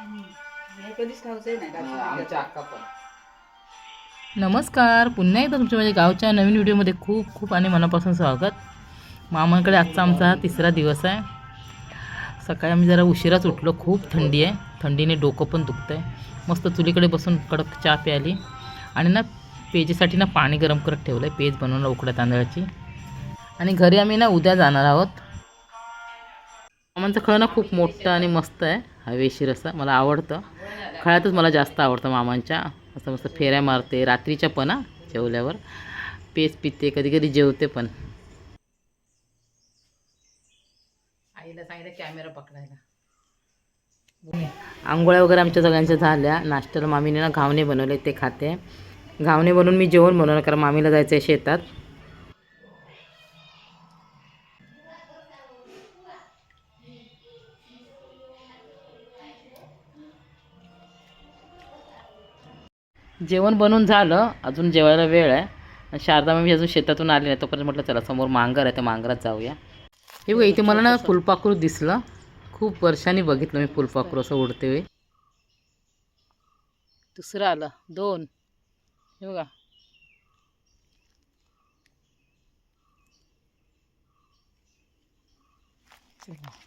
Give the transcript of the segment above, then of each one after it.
हे कधीच नाही आमच्या अक्का पण नमस्कार पुन्हा एकदा तुमच्या माझ्या गावच्या नवीन व्हिडिओमध्ये खूप खूप आणि मनापासून स्वागत. मामांकडे आजचा आमचा हा तिसरा दिवस आहे. सकाळी आम्ही जरा उशिराच उठलो खूप थंडी आहे. थंडीने डोकं पण दुखतं आहे मस्त चुलीकडे बसून कडक चहा प्यायली. आणि ना पेजेसाठी ना पाणी गरम करत ठेवलं आहे पेज बनवलं उकड्या तांदळाची. आणि घरी आम्ही ना उद्या जाणार आहोत. मामांचं खळ ना खूप मोठं आणि मस्त आहे. हवेशीर असं. मला आवडतं. खळ्यातच मला जास्त आवडतं मामांच्या. असं मस्त फेऱ्या मारते. रात्रीच्या पण हा जेवल्यावर. पेज पिते कधी कधी जेवते पण. आईला सांगितलं कॅमेरा पकडायला. आंघोळ्या वगैरे आमच्या सगळ्यांच्या झाल्या. नाश्त्याला मामीने ना घावणे बनवले ते खाते. घावणे बनवून मी जेवण बनवलं कारण मामीला जायचं आहे शेतात. जेवण बनवून झालं अजून जेवायला वेळ आहे. आणि शारदा मी अजून शेतातून आले नाही तोपर्यंत म्हटलं चला समोर मांगर आहे त्या मांगरात जाऊया. हे बघ इथे मला ना फुलपाखरू दिसलं. खूप वर्षांनी बघितलं मी फुलपाखरू असं उडते वे दुसरं आलं. दोन. हे बघा. चला.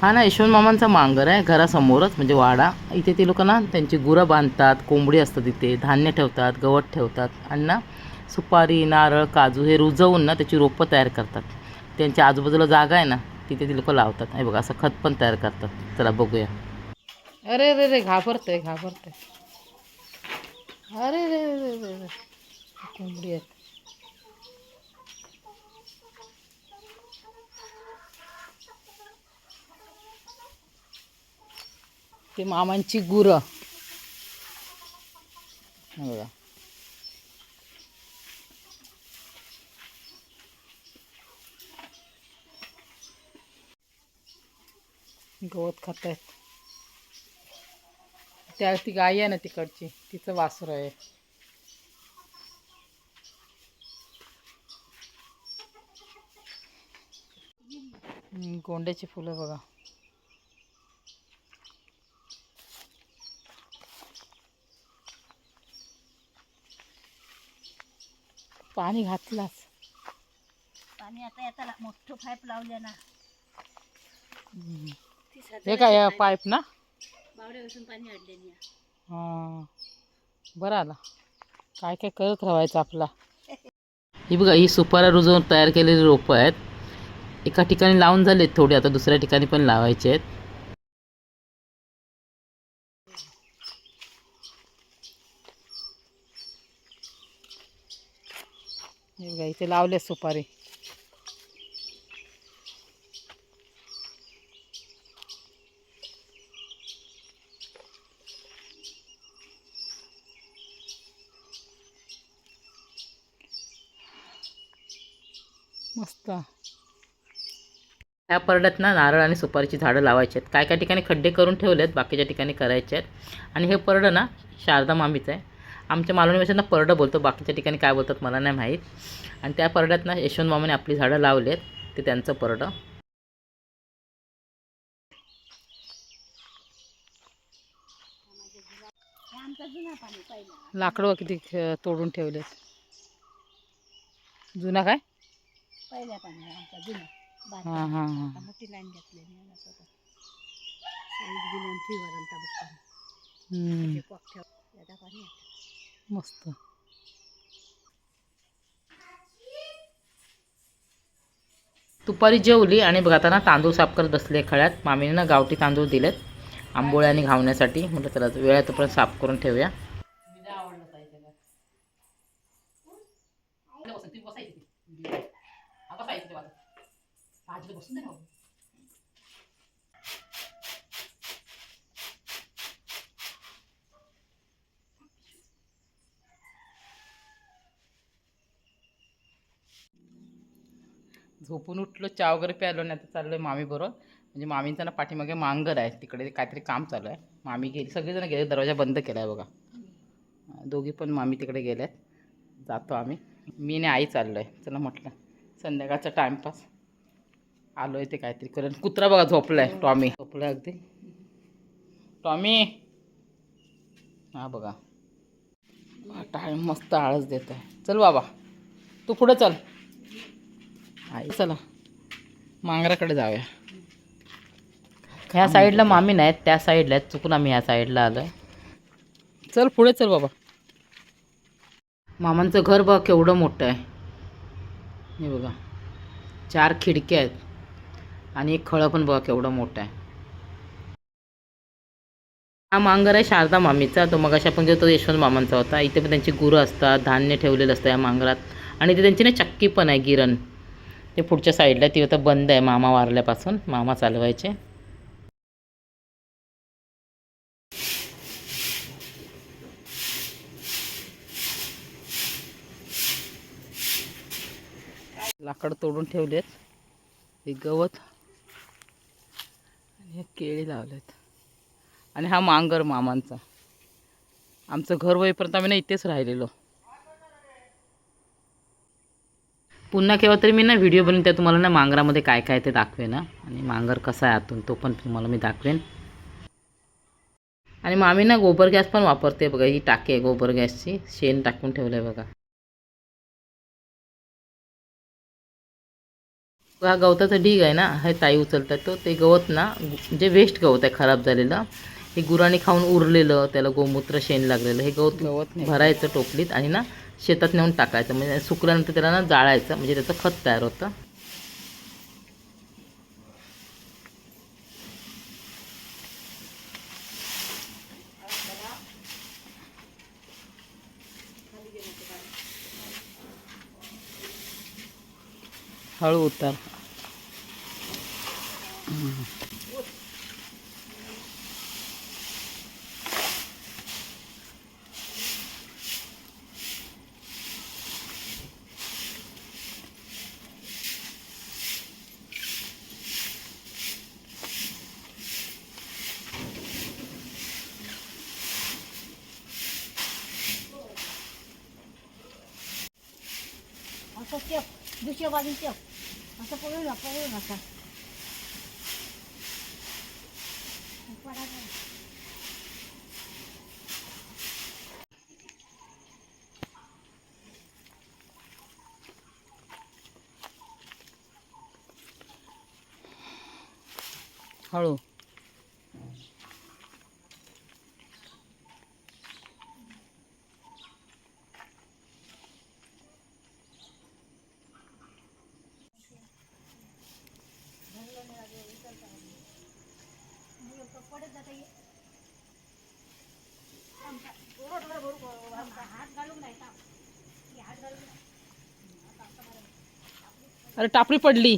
हा ना यशवंत मामांचा मांगर आहे घरासमोरच म्हणजे वाडा. इथे ते लोक ना त्यांची गुरं बांधतात कोंबडी असतात इथे धान्य ठेवतात गवत ठेवतात. आणि ना सुपारी नारळ काजू हे रुजवून ना त्याची रोपं तयार करतात. त्यांच्या आजूबाजूला जागा आहे ना तिथे ते लोक लावतात. हे बघा असं खत पण तयार करतात. चला बघूया. अरे रे रे घाबरतंय घाबरतंय. अरे रे रे रे रे कोंबडी आहेत. ते मामांची गुरं. बघा. गवत खात आहेत त्या ती गाय आहे ना तिकडची तिचं वासर आहे. गोंड्याची फुलं बघा. पाणी घातलाच. पाणी आता येताला मोठं पाईप लावले ना. हे काय पाईप ना? बावड्यापासून पाणी हां. बरं आला. काय काय करत राहायचं आपला? ही बघा ही सुपारा रुजवून तयार केलेली रोपं आहेत. एका ठिकाणी लावून झालेत थोडी आता दुसऱ्या ठिकाणी पण लावायचे आहेत. हे बघा इथे लावले सुपारी. मस्त. ह्या परड्यात ना नारळ आणि सुपारीची झाडं लावायची आहेत. काय काय ठिकाणी खड्डे करून ठेवले आहेत बाकीच्या ठिकाणी करायचे आहेत. आणि हे परडं ना शारदा मामीचं आहे. आमच्या मालवणी भाषेत ना परडं बोलतो. बाकीच्या ठिकाणी काय बोलतात मला नाही माहीत. आणि त्या परड्यात ना यशवंत मामाने आपली झाडं लावली आहेत ते त्यांचं परडं. लाकडं किती तोडून ठेवलेत. जुना काय? पहिल्या पाणी आमचा जुना. बारीक हां हां. हां मोठी लाईन घेतली मस्त. दुपारी जेवली आणि बघा ना तांदूळ साफ करत असले खळ्यात. मामीने ना गावठी तांदूळ दिलेत आंबोळ्या आणि घावण्यासाठी. म्हटलं चला वेळात पण साफ करून ठेवूया. झोपून उठलो चहा वगैरे प्यालो नाही आता चाललोय मामी बरोबर. म्हणजे मामींचा ना पाठीमागे मांगर आहे तिकडे काहीतरी काम चालू आहे. मामी गेली सगळेजण गेले दरवाजा बंद केला आहे बघा. दोघी पण मामी तिकडे गेल्यात जातो आम्ही. मी आणि आई चाललो आहे चला म्हटलं संध्याकाळचा टाईमपास आहे ते काहीतरी करून. कुत्रा बघा झोपलाय टॉमी. झोपलाय अगदी. टॉमी. हा बघा. टाइम मस्त आळस देत आहे चल बाबा. तू पुढे चल. चला मांगराकडे जाऊया. ह्या साईडला मामी नाहीत त्या साईडला आहेत. चुकून आम्ही ह्या साईडला आलोय. चल पुढे चल बाबा. मामांचं घर बघ केवढं मोठं आहे. हे बघा. चार खिडक्या आहेत. आणि एक खळं पण बघा केवढं मोठं आहे. हा मांगर आहे शारदा मामीचा. तो मग आपण घेतो यशवंत मामांचा होता. इथे पण त्यांची गुरं असतात धान्य ठेवलेलं असतं या मांगरात. आणि इथे त्यांची ना चक्की पण आहे गिरण. ते पुढच्या साईडला ती आता बंद आहे मामा वारल्यापासून मामा चालवायचे. लाकड तोडून ठेवलेत. हे गवत आणि हे केळी लावलेत. आणि हा मांगर मामांचा. आमचं घर होईपर्यंत आम्ही ना इथेच राहिलेलो. पुन्हा केव्हा तरी मी ना व्हिडिओ बनवून त्या तुम्हाला ना मांगरामध्ये काय काय ते दाखवेन ना आणि मांगर कसा आहे आतून तो पण तुम्हाला मी दाखवेन. आणि मामी ना गोबर गॅस पण वापरते बघा ही टाकी आहे गोबर गॅसची शेण टाकून ठेवलं आहे बघा. हा गवताचा ढीग आहे ना हे ताई उचलतात तो ते गवत ना जे वेस्ट गवत आहे खराब झालेलं हे गुरांनी खाऊन उरलेलं त्याला गोमूत्र शेण लागलेलं हे गवत गवत भरायचं टोपलीत आणि ना शेतात नेऊन टाकायचं. म्हणजे सुकल्यानंतर त्याला ना जाळायचं. म्हणजे त्याचं खत तयार होतं. हळू उतार. असं चेप दुसऱ्या बाजून चेप असं पळू ना पळू नका पडायचं हळू अरे टापडी पडली.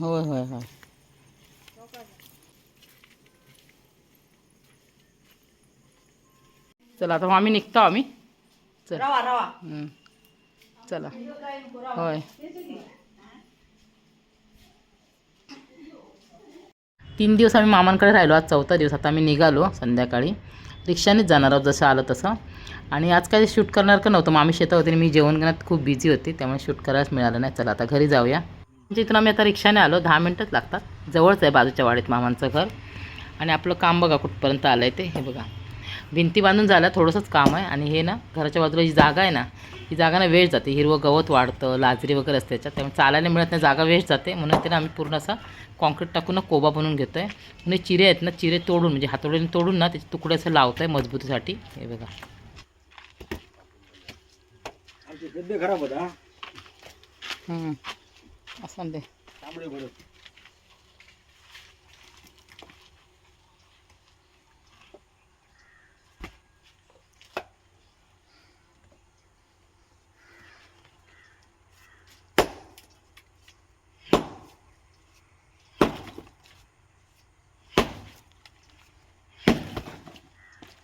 होय होय होय. चला आता मग आम्ही निघतो आम्ही. चल. चला. होय. तीन दिवस आम्ही मामांकडे राहिलो. आज चौथा दिवस. आता आम्ही निघालो संध्याकाळी. रिक्षानेच जाणार आहोत जसं आलं तसं. आणि आज काय शूट करणार का नव्हतं. मामी शेतात होते आणि मी जेवण करण्यात खूप बिझी होती. त्यामुळे शूट करायलाच मिळालं नाही. चला आता घरी जाऊया. म्हणजे इथून आम्ही आता रिक्षाने आलो. दहा मिनटंच लागतात. जवळच आहे बाजूच्या वाडीत मामांचं घर. आणि आपलं काम बघा कुठपर्यंत आलं आहे ते. हे बघा. भिंती बांधून झालं थोडंसंच काम आहे. आणि हे ना घराच्या बाजूला जी जागा आहे ना ही जागा ना वेळ जाते. हिरवं गवत वाढतं लाजरी वगैरे असते त्याच्यात त्यामुळे चालायला मिळत नाही जागा वेस्ट जाते. म्हणून ते ना आम्ही पूर्ण असा कॉन्क्रीट टाकून ना कोबा बनवून घेतो आहे म्हणजे चिरे आहेत ना चिरे तोडून म्हणजे हातोडीने तोडून ना त्याचे तुकडे असं लावतो आहे मजबूतीसाठी. हे बघा.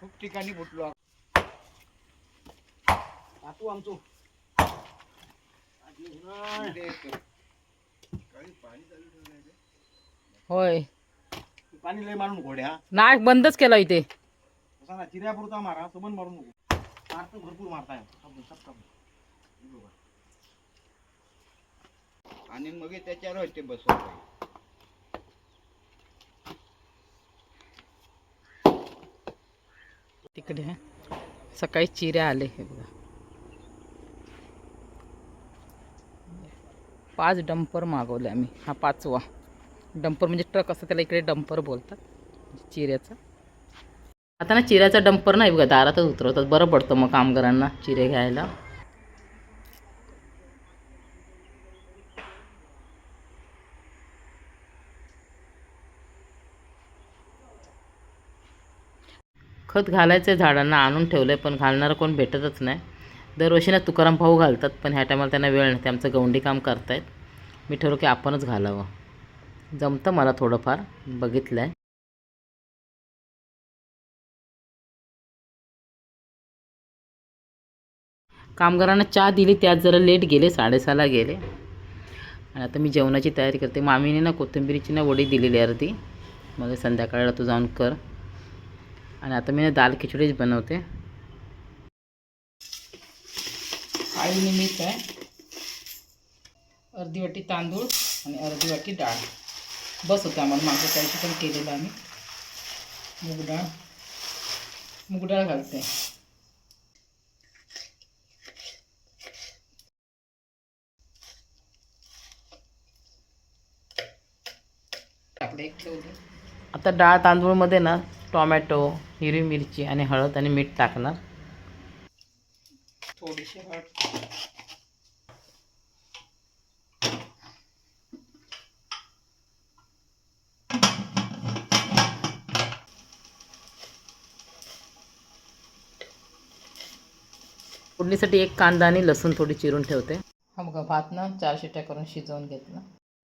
खूप ठिकाणी फुटलो काटू आमचो. होय. पाणी लय मारून घोड्या नाही बंदच केला इथे. तसा ना चिऱ्यापुरता मारा सबन मारू नको मारतं भरपूर मारताय. आणि मग त्याच्यावर होते बसवत तिकडे सकाळी चिऱ्या आले हे बघा. पाच डंपर मागवले आम्ही हा पाचवा. डंपर म्हणजे ट्रक असतं त्याला इकडे डंपर बोलतात म्हणजे चिऱ्याचं. आता ना चिऱ्याचा डंपर नाही बघा दारातच उतरवतात बरं पडतं मग कामगारांना चिरे घ्यायला. खत घालायचं आहे झाडांना आणून ठेवलं आहे पण घालणारं कोण भेटतच नाही. दरवर्षी ना तुकाराम भाऊ घालतात पण ह्या टायमाला त्यांना वेळ नाही ते आमचं गवंडी काम करतायत. मी ठरवलं की आपणच घालावं. जमतं मला थोडंफार बघितलं आहे कामगारांना चहा दिली त्यात जरा लेट गेले साडेसहाला गेले. आणि आता मी जेवणाची तयारी करते. मामीने ना कोथिंबिरीची ना वडी दिलेली अर्धी. मग संध्याकाळला तू जाऊन कर. आणि आता मी दाल खिचडीच बनवते. आळूनी मीठ आहे. अर्धी वाटी तांदूळ आणि अर्धी वाटी डाळ. बस होतं आम्हाला मागच्या त्याशी पण केलेलं आम्ही. मूग डाळ. मूग डाळ घालते. आता डाळ तांदूळमध्ये ना टोमॅटो हिरवी मिरची आणि हळद आणि मीठ टाकणार. थोडीशी हळद. फोडणीसाठी एक कांदा आणि लसूण थोडी चिरून ठेवते. हा बघा भात ना चार शिट्या करून शिजवून घेतला.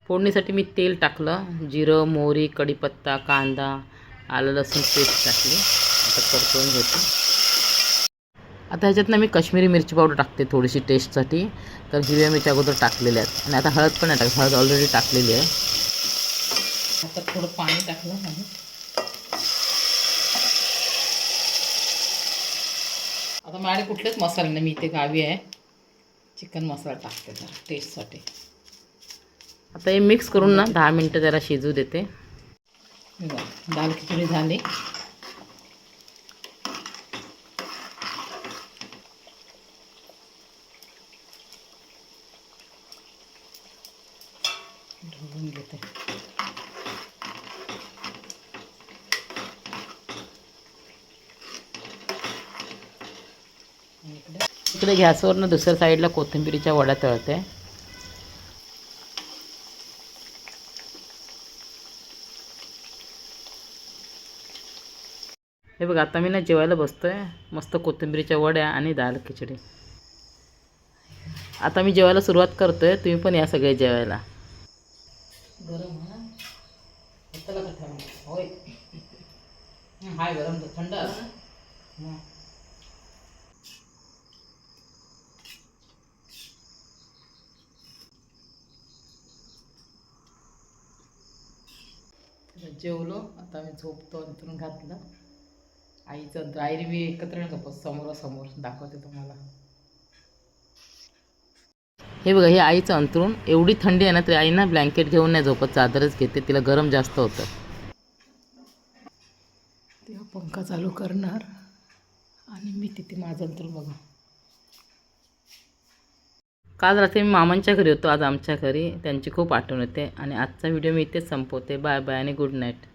फोडणीसाठी मी तेल टाकलं. जिरं मोहरी कढीपत्ता कांदा आलं लसूण पेस्ट टाकली. आता परतवून घेते. आता ह्याच्यात ना मी कश्मीरी मिरची पावडर टाकते थोडीशी टेस्टसाठी तर हिरव्या मिरच्या अगोदर टाकलेल्या आहेत. आणि आता हळद पण नाही टाकत हळद ऑलरेडी टाकलेली आहे. आता थोडं पाणी टाकलं आणि आता माझ्याकडे कुठलेच मसाले नाही. मी इथे गावी आहे. चिकन मसाला टाकते जरा टेस्टसाठी आता हे मिक्स करून ना दहा मिनटं त्याला शिजू देते. बघा, दाल खिचडी झाली. ढवळून घेते. इकडे इकडे गॅसवरनं दुसऱ्या साईडला कोथिंबिरीच्या वड्या तळते. हे बघ आता मी ना जेवायला बसतोय. मस्त कोथिंबीरीच्या वड्या आणि दाल खिचडी. आता मी जेवायला सुरुवात करतोय. तुम्ही पण या सगळे जेवायला. गरम होय. हाय गरम थंड जेवलो. आता मी झोपतो अंतरून घातलं. आईचं आई मी एकत्र झोपत समोरासमोर दाखवते तुम्हाला. हे बघा हे आईचं अंतरून एवढी थंडी आहे ना तरी आई ना ब्लँकेट घेऊन नाही झोपत चादरच घेते तिला गरम जास्त होतं. तेव्हा पंखा चालू करणार आणि मी तिथे माझं अंतर बघा. काल रात्री मी मामांच्या घरी होतो आज आमच्या घरी. त्यांची खूप आठवण येते आणि आजचा व्हिडिओ मी इथेच संपवते. बाय बाय आणि गुड नाईट